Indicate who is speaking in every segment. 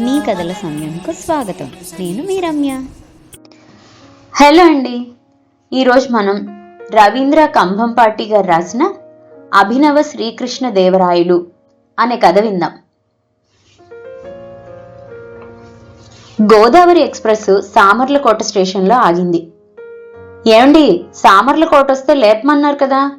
Speaker 1: మీ కథల సమయంకు స్వాగతం. నేను మీ రమ్య.
Speaker 2: హలో అండి. ఈరోజు మనం రవీంద్ర కంభంపాటి గారు రాసిన అభినవ శ్రీకృష్ణ దేవరాయలు అనే కథ విందాం. గోదావరి ఎక్స్ప్రెస్ సామర్లకోట స్టేషన్లో ఆగింది. ఏమండి సామర్లకోట వస్తే లేపమన్నారు కదా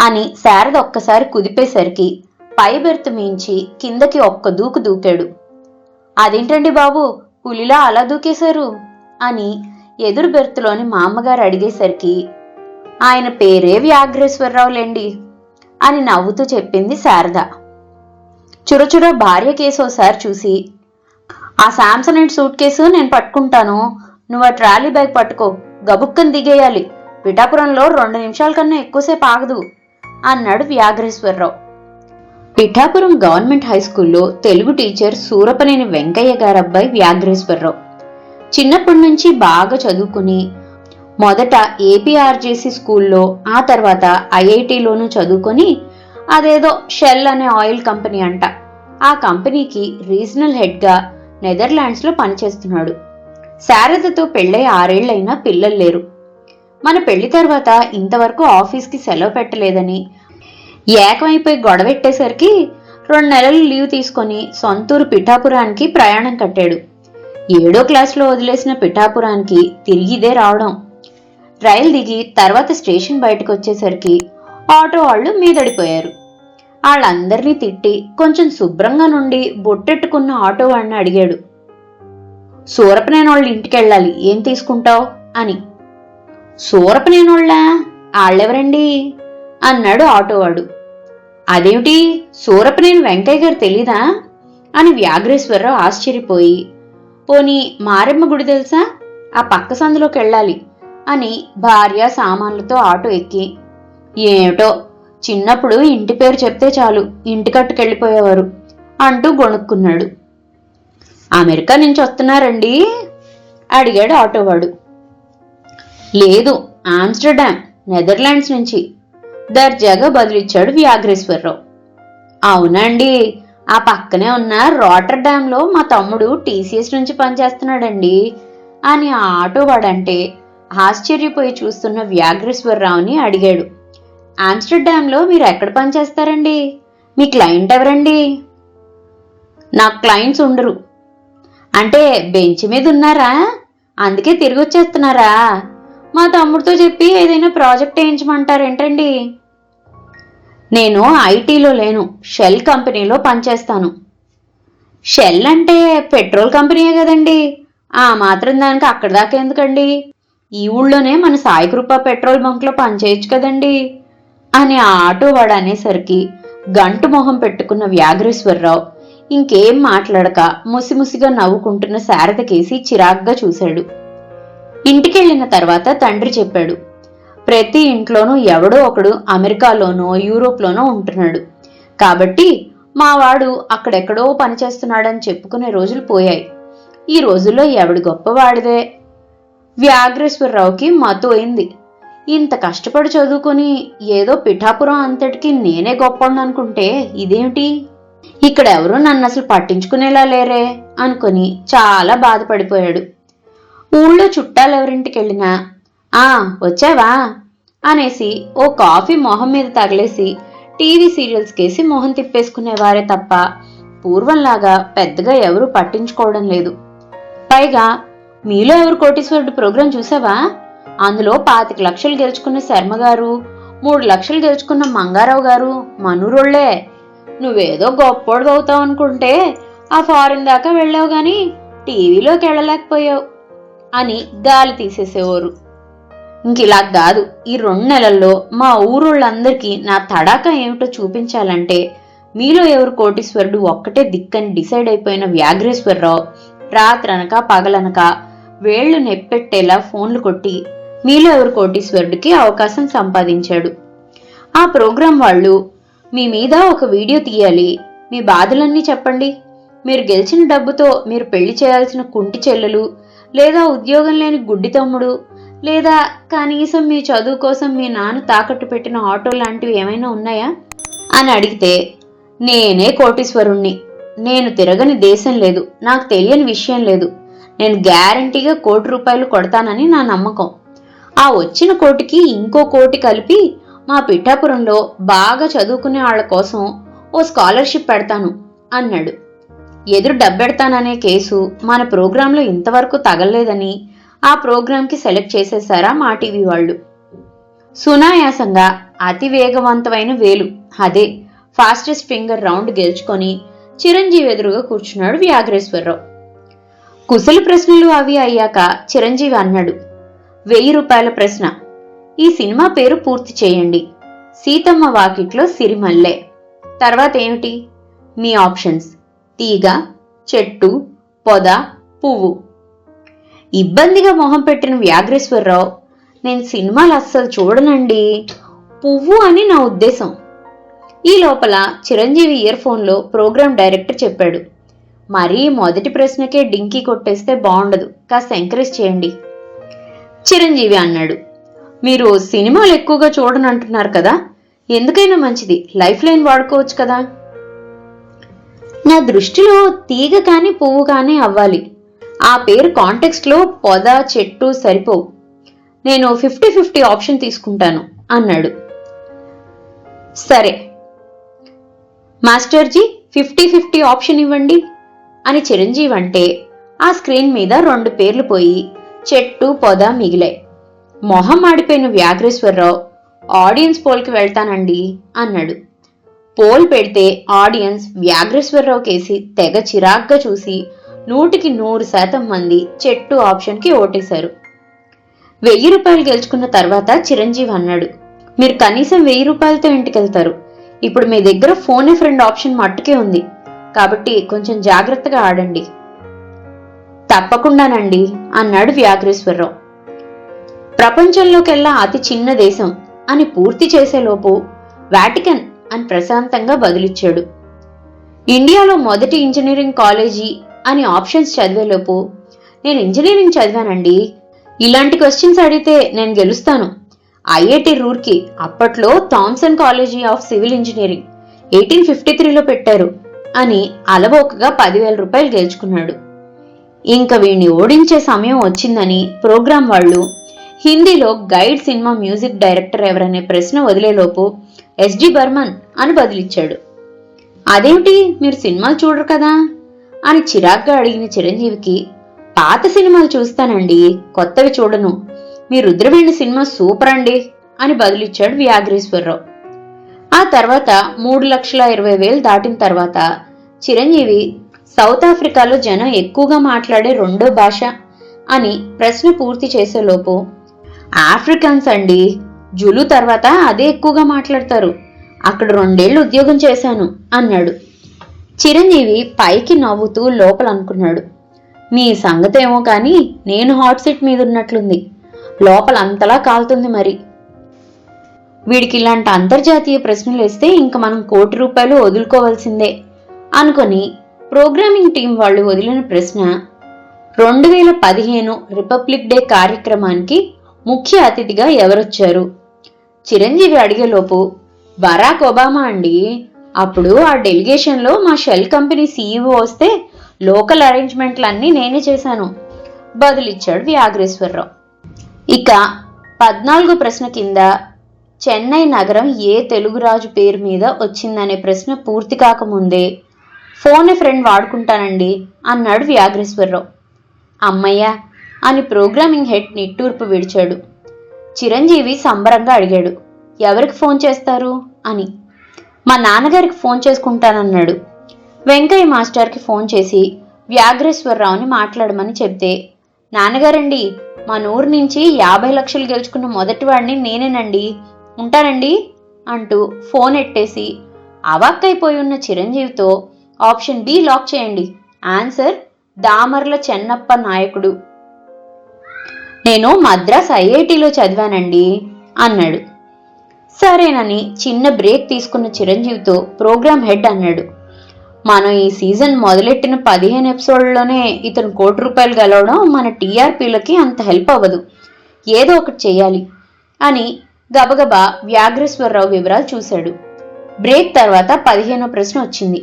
Speaker 2: అని శారద ఒక్కసారి కుదిపేసరికి పై బెర్త్ మించి కిందకి ఒక్క దూకు దూకాడు. అదేంటండి బాబు? పులిలా అలా దూకేశారు? అని ఎదురు బెర్త్లోని మా అమ్మగారు అడిగేసరికి ఆయన పేరే వ్యాఘ్రేశ్వరరావులేండి అని నవ్వుతూ చెప్పింది శారద. చురచుర భార్య కేసు ఒకసారి చూసి ఆ శాంసనైట్ సూట్ కేసు నేను పట్టుకుంటాను. నువ్వు ఆ ట్రాలీ బ్యాగ్ పట్టుకో. గబుక్కని దిగేయాలి. పిఠాపురంలో రెండు నిమిషాల కన్నా ఎక్కువసేపు ఆగదు అన్నాడు వ్యాఘ్రేశ్వరరావు. పిఠాపురం గవర్నమెంట్ హై స్కూల్లో తెలుగు టీచర్ సూరపనేని వెంకయ్య గారబ్బాయి వ్యాఘ్రేశ్వరరావు. చిన్నప్పటి నుంచి బాగా చదువుకుని మొదట ఏపీఆర్జేసీ స్కూల్లో ఆ తర్వాత ఐఐటిలోనూ చదువుకొని అదేదో షెల్ అనే ఆయిల్ కంపెనీ అంట. ఆ కంపెనీకి రీజనల్ హెడ్గా నెదర్లాండ్స్లో పనిచేస్తున్నాడు. శారదతో పెళ్ళై ఆరేళ్ళైనా పిల్లలు లేరు. మన పెళ్ళి తర్వాత ఇంతవరకు ఆఫీస్కి సెలవు పెట్టలేదని ఏకమైపోయి గొడవెట్టేసరికి రెండు నెలలు లీవ్ తీసుకొని సొంతూరు పిఠాపురానికి ప్రయాణం కట్టాడు. ఏడో క్లాస్లో వదిలేసిన పిఠాపురానికి తిరిగి ఇదే రావడం. రైలు దిగి తర్వాత స్టేషన్ బయటకు వచ్చేసరికి ఆటో వాళ్ళు మీదడిపోయారు. వాళ్ళందరినీ తిట్టి కొంచెం శుభ్రంగా నుండి బొట్టెట్టుకున్న ఆటో వాడిని అడిగాడు. సూరపనేనోళ్ళ ఇంటికి వెళ్ళాలి ఏం తీసుకుంటావు? అని. సూరపనేనోళ్ళా వాళ్ళెవరండి అన్నాడు ఆటోవాడు. అదేమిటి? సూరపనేని వెంకయ్య గారు తెలీదా? అని వ్యాఘ్రేశ్వరరావు ఆశ్చర్యపోయి పోనీ మారెమ్మ గుడి తెలుసా? ఆ పక్క సందులోకి వెళ్ళాలి అని భార్య సామాన్లతో ఆటో ఎక్కి ఏమిటో? చిన్నప్పుడు ఇంటి పేరు చెప్తే చాలు ఇంటి కట్టుకెళ్ళిపోయేవారు అంటూ గొణుక్కున్నాడు. అమెరికా నుంచి వస్తున్నారండి? అడిగాడు ఆటోవాడు. లేదు ఆమ్స్టర్డామ్ నెదర్లాండ్స్ నుంచి. దర్జాగా బదులిచ్చాడు వ్యాఘ్రేశ్వరరావు. అవునండి ఆ పక్కనే ఉన్న రోటర్ డ్యాంలో మా తమ్ముడు టీసీఎస్ నుంచి పనిచేస్తున్నాడండి అని ఆ ఆటోవాడంటే ఆశ్చర్యపోయి చూస్తున్న వ్యాఘ్రేశ్వరరావుని అడిగాడు. ఆమ్స్టర్డామ్లో మీరు ఎక్కడ పనిచేస్తారండి? మీ క్లయింట్ ఎవరండి? నా క్లయింట్స్ ఉండరు. అంటే బెంచ్ మీద ఉన్నారా? అందుకే తిరిగి వచ్చేస్తున్నారా? మా తమ్ముడితో చెప్పి ఏదైనా ప్రాజెక్ట్ వేయించమంటారేంటండి? నేను ఐటీలో లేను షెల్ కంపెనీలో పనిచేస్తాను. షెల్ అంటే పెట్రోల్ కంపెనీయే కదండి. ఆ మాత్రం దానికి అక్కడ దాకా ఎందుకండి? ఈ ఊళ్ళోనే మన సాయి కృప పెట్రోల్ బంక్లో పనిచేయచ్చు కదండి. అని ఆ ఆటో వాడు అనేసరికి గంటు మొహం పెట్టుకున్న వ్యాఘ్రేశ్వరరావు ఇంకేం మాట్లాడక ముసిముసిగా నవ్వుకుంటున్న శారదకేసి చిరాగ్గా చూశాడు. ఇంటికెళ్ళిన తర్వాత తండ్రి చెప్పాడు ప్రతి ఇంట్లోనూ ఎవడో ఒకడు అమెరికాలోనో యూరోప్లోనో ఉంటున్నాడు. కాబట్టి మావాడు అక్కడెక్కడో పనిచేస్తున్నాడని చెప్పుకునే రోజులు పోయాయి. ఈ రోజుల్లో ఎవడి గొప్పవాడిదే? వ్యాఘ్రేశ్వరరావుకి మతోయింది ఇంత కష్టపడి చదువుకొని ఏదో పిఠాపురం అంతటికి నేనే గొప్పవాడిని అనుకుంటే ఇదేమిటి? ఇక్కడ ఎవరూ నన్ను అసలు పట్టించుకునేలా లేరే అనుకొని చాలా బాధపడిపోయాడు. ఊళ్ళో చుట్టాలు ఎవరింటికి వెళ్ళినా ఆ వచ్చావా? అనేసి ఓ కాఫీ మొహం మీద తగిలేసి టీవీ సీరియల్స్ కేసి మొహం తిప్పేసుకునేవారే తప్ప పూర్వంలాగా పెద్దగా ఎవరూ పట్టించుకోవడం లేదు. పైగా మీలో ఎవరు కోటీశ్వరుడు ప్రోగ్రాం చూసావా? అందులో పాతిక లక్షలు గెలుచుకున్న శర్మ గారు మూడు లక్షలు గెలుచుకున్న మంగారావు గారు మనూరోళ్ళే. నువ్వేదో గొప్పోడు అవుతావు అనుకుంటే ఆ ఫారిన్ దాకా వెళ్ళావు గాని టీవీలోకి వెళ్ళలేకపోయావు అని గాలి తీసేసేవారు. ఇంక ఇలా కాదు. ఈ రెండు నెలల్లో మా ఊరోళ్ళందరికీ నా తడాక ఏమిటో చూపించాలంటే మీలో ఎవరు కోటీశ్వరుడు ఒక్కటే దిక్కని డిసైడ్ అయిపోయిన వ్యాఘ్రేశ్వరరావు రాత్రనక పగలనక వేళ్ళు నెప్పెట్టేలా ఫోన్లు కొట్టి మీలో ఎవరు కోటీశ్వరుడికి అవకాశం సంపాదించాడు. ఆ ప్రోగ్రాం వాళ్ళు మీ మీద ఒక వీడియో తీయాలి. మీ బాధలన్నీ చెప్పండి. మీరు గెలిచిన డబ్బుతో మీరు పెళ్ళి చేయాల్సిన కుంటి చెల్లెలు లేదా ఉద్యోగం లేని గుడ్డి తమ్ముడు లేదా కనీసం మీ చదువు కోసం మీ నాన్న తాకట్టు పెట్టిన ఆటో లాంటివి ఏమైనా ఉన్నాయా? అని అడిగితే నేనే కోటీశ్వరుణ్ణి. నేను తిరగని దేశం లేదు. నాకు తెలియని విషయం లేదు. నేను గ్యారంటీగా కోటి రూపాయలు కొడతానని నా నమ్మకం. ఆ వచ్చిన కోటికి ఇంకో కోటి కలిపి మా పిఠాపురంలో బాగా చదువుకునే వాళ్ళ కోసం ఓ స్కాలర్షిప్ పెడతాను అన్నాడు. ఎదురు డబ్బెడతాననే కేసు మన ప్రోగ్రాంలో ఇంతవరకు తగలలేదని ఆ ప్రోగ్రాంకి సెలెక్ట్ చేసేశారా మా టీవీ వాళ్ళు. సునాయాసంగా అతి వేగవంతమైన వేలు. అదే ఫాస్టెస్ట్ ఫింగర్ రౌండ్ గెలుచుకొని చిరంజీవి ఎదురుగా కూర్చున్నాడు వ్యాఘ్రేశ్వరరావు. కుశల ప్రశ్నలు అవి అయ్యాక చిరంజీవి అన్నాడు వెయ్యి రూపాయల ప్రశ్న. ఈ సినిమా పేరు పూర్తి చేయండి. సీతమ్మ వాకిట్లో సిరిమల్లె. తర్వాత ఏమిటి? మీ ఆప్షన్స్. తీగ చెట్టు పొద పువ్వు. ఇబ్బందిగా మొహం పెట్టిన వ్యాఘ్రేశ్వరరావు నేను సినిమాలు అస్సలు చూడనండి. పువ్వు అని నా ఉద్దేశం. ఈ లోపల చిరంజీవి ఇయర్ ఫోన్లో ప్రోగ్రామ్ డైరెక్టర్ చెప్పాడు మరీ మొదటి ప్రశ్నకే డింకీ కొట్టేస్తే బాగుండదు. కాస్త ఎంకరేజ్ చేయండి. చిరంజీవి అన్నాడు మీరు సినిమాలు ఎక్కువగా చూడనంటున్నారు కదా. ఎందుకైనా మంచిది. లైఫ్ లైన్ వాడుకోవచ్చు కదా. నా దృష్టిలో తీగ కానీ పువ్వు కానీ అవ్వాలి. ఆ పేరు కాంటెక్స్ట్లో పొద చెట్టు సరిపోవు. నేను ఫిఫ్టీ ఫిఫ్టీ ఆప్షన్ తీసుకుంటాను అన్నాడు. సరే. మాస్టర్జీ ఫిఫ్టీ ఫిఫ్టీ ఆప్షన్ ఇవ్వండి. అని చిరంజీవి అంటే ఆ స్క్రీన్ మీద రెండు పేర్లు పోయి చెట్టు పొద మిగిలాయి. మొహం ఆడిపోయిన వ్యాఘ్రేశ్వరరావు ఆడియన్స్ పోల్కి వెళ్తానండి అన్నాడు. పోల్ పెడితే ఆడియన్స్ వ్యాఘ్రేశ్వరరావు కేసి తెగ చిరాగ్గా చూసి నూటికి నూరు శాతం మంది చెట్టు ఆప్షన్కి ఓటేశారు. వెయ్యి రూపాయలు గెలుచుకున్న తర్వాత చిరంజీవి అన్నాడు మీరు కనీసం వెయ్యి రూపాయలతో ఇంటికెళ్తారు. ఇప్పుడు మీ దగ్గర ఫోన్ ఏ ఫ్రెండ్ ఆప్షన్ మట్టుకే ఉంది. కాబట్టి కొంచెం జాగ్రత్తగా ఆడండి. తప్పకుండానండి అన్నాడు వ్యాఘ్రేశ్వరరావు. ప్రపంచంలోకెల్లా అతి చిన్న దేశం అని పూర్తి చేసేలోపు వాటికన్ అని ప్రశాంతంగా బదిలిచ్చాడు. ఇండియాలో మొదటి ఇంజనీరింగ్ కాలేజీ అని ఆప్షన్స్ చదివేలోపు నేను ఇంజనీరింగ్ చదివానండి. ఇలాంటి క్వశ్చన్స్ అడిగితే నేను గెలుస్తాను. ఐఐటి రూర్కి అప్పట్లో Thomson college of civil engineering eighteen fifty త్రీలో పెట్టారు అని అలవోకగా పదివేల రూపాయలు గెలుచుకున్నాడు. ఇంకా వీణ్ణి ఓడించే సమయం వచ్చిందని ప్రోగ్రాం వాళ్ళు హిందీలో గైడ్ సినిమా మ్యూజిక్ డైరెక్టర్ ఎవరనే ప్రశ్న వదిలేలోపు ఎస్డి బర్మన్ అని బదిలిచ్చాడు. అదేమిటి? మీరు సినిమాలు చూడరు కదా? అని చిరాగ్గా అడిగిన చిరంజీవికి పాత సినిమాలు చూస్తానండి కొత్తవి చూడను. మీ రుద్రవేణి సినిమా సూపర్ అండి అని బదులిచ్చాడు వ్యాఘ్రేశ్వరరావు. ఆ తర్వాత మూడు లక్షల ఇరవై వేలు దాటిన తర్వాత చిరంజీవి సౌత్ ఆఫ్రికాలో జనం ఎక్కువగా మాట్లాడే రెండో భాష అని ప్రశ్న పూర్తి చేసేలోపు ఆఫ్రికన్స్ అండి జులు తర్వాత అదే ఎక్కువగా మాట్లాడతారు. అక్కడ రెండేళ్ళు ఉద్యోగం చేశాను అన్నాడు. చిరంజీవి పైకి నవ్వుతూ లోపల అనుకున్నాడు మీ సంగతేమో కానీ నేను హాట్ సీట్ మీద ఉన్నట్లుంది లోపల అంతలా కాలుతుంది మరి. వీడికి ఇలాంటి అంతర్జాతీయ ప్రశ్నలు వేస్తే ఇంక మనం కోటి రూపాయలు వదులుకోవాల్సిందే అనుకొని ప్రోగ్రామింగ్ టీం వాళ్ళు వదిలిన ప్రశ్న రెండు వేల పదిహేను రిపబ్లిక్ డే కార్యక్రమానికి ముఖ్య అతిథిగా ఎవరొచ్చారు? చిరంజీవి అడిగేలోపు బరాక్ ఒబామా అండి. అప్పుడు ఆ డెలిగేషన్లో మా షెల్ కంపెనీ సీఈఓ వస్తే లోకల్ అరేంజ్మెంట్లన్నీ నేనే చేశాను. బదులిచ్చాడు వ్యాఘ్రేశ్వరరావు. ఇక పద్నాలుగు ప్రశ్న కింద చెన్నై నగరం ఏ తెలుగు రాజు పేరు మీద వచ్చిందనే ప్రశ్న పూర్తి కాకముందే ఫోన్ ఫ్రెండ్ వాడుకుంటానండి అన్నాడు వ్యాఘ్రేశ్వరరావు. అమ్మయ్య అని ప్రోగ్రామింగ్ హెడ్ నిట్టూర్పు విడిచాడు. చిరంజీవి సంబరంగా అడిగాడు. ఎవరికి ఫోన్ చేస్తారు? అని. మా నాన్నగారికి ఫోన్ చేసుకుంటానన్నాడు. వెంకయ్య మాస్టర్కి ఫోన్ చేసి వ్యాఘ్రేశ్వరరావుని మాట్లాడమని చెప్తే నాన్నగారండి మా నూరు నుంచి యాభై లక్షలు గెలుచుకున్న మొదటివాడిని నేనేనండి. ఉంటానండి? అంటూ ఫోన్ ఎట్టేసి అవాక్కైపోయి ఉన్న చిరంజీవితో ఆప్షన్ బి లాక్ చేయండి. ఆన్సర్ దామర్ల చెన్నప్ప నాయకుడు. నేను మద్రాస్ ఐఐటిలో చదివానండి అన్నాడు. సరేనని చిన్న బ్రేక్ తీసుకున్న చిరంజీవితో ప్రోగ్రామ్ హెడ్ అన్నాడు. మనం ఈ సీజన్ మొదలెట్టిన పదిహేను ఎపిసోడ్లోనే ఇతను కోటి రూపాయలు గెలవడం మన టీఆర్పీలకి అంత హెల్ప్ అవ్వదు. ఏదో ఒకటి చేయాలి అని గబగబా వ్యాఘ్రేశ్వరరావు వివరాలు చూశాడు. బ్రేక్ తర్వాత పదిహేనో ప్రశ్న వచ్చింది.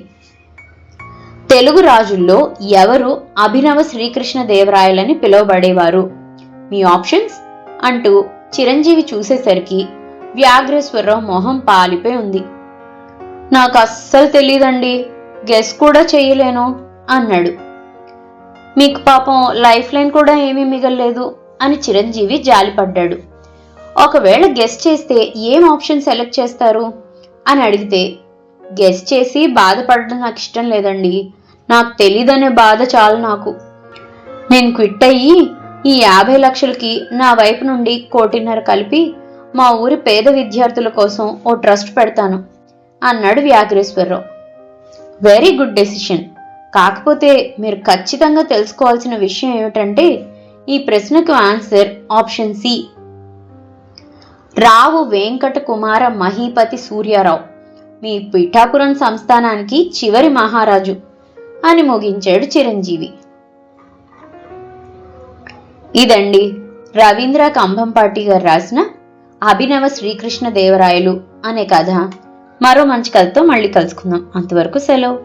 Speaker 2: తెలుగు రాజుల్లో ఎవరు అభినవ శ్రీకృష్ణ దేవరాయలని పిలువబడేవారు? మీ ఆప్షన్స్ అంటూ చిరంజీవి చూసేసరికి వ్యాఘ్రేశ్వరరావు మొహం పాలిపోయి ఉంది. నాకు అస్సలు తెలియదండి గెస్ కూడా చేయలేను అన్నాడు. మీకు పాపం లైఫ్ లైన్ కూడా ఏమీ మిగలలేదు అని చిరంజీవి జాలిపడ్డాడు. ఒకవేళ గెస్ చేస్తే ఏం ఆప్షన్ సెలెక్ట్ చేస్తారు? అని అడిగితే గెస్ చేసి బాధపడడం నాకు ఇష్టం లేదండి నాకు తెలీదనే బాధ చాలు నాకు. నేను క్విట్ అయ్యి ఈ యాభై లక్షలకి నా వైపు నుండి కోటిన్నర కలిపి మా ఊరి పేద విద్యార్థుల కోసం ఓ ట్రస్ట్ పెడతాను అన్నాడు వ్యాఘ్రేశ్వరరావు. వెరీ గుడ్ డెసిషన్ కాకపోతే మీరు ఖచ్చితంగా తెలుసుకోవాల్సిన విషయం ఏమిటంటే ఈ ప్రశ్నకు answer option C Rao Venkata Kumara Mahipati Suryarao మీ పిఠాపురం సంస్థానానికి చివరి మహారాజు అని ముగించాడు చిరంజీవి. ఇదండి రవీంద్ర కంభంపాటి గారు రాసిన అభినవ శ్రీకృష్ణ దేవరాయలు అనే కథ మరో మంచి కథతో మళ్ళీ కలుసుకుందాం. అంతవరకు సెలవు.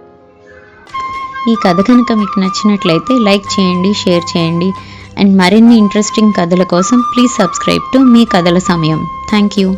Speaker 1: ఈ కథ కనుక మీకు నచ్చినట్లయితే లైక్ చేయండి షేర్ చేయండి. అండ్ మరిన్ని ఇంట్రెస్టింగ్ కథల కోసం ప్లీజ్ సబ్స్క్రైబ్ టు మీ కథల సమయం. Thank you.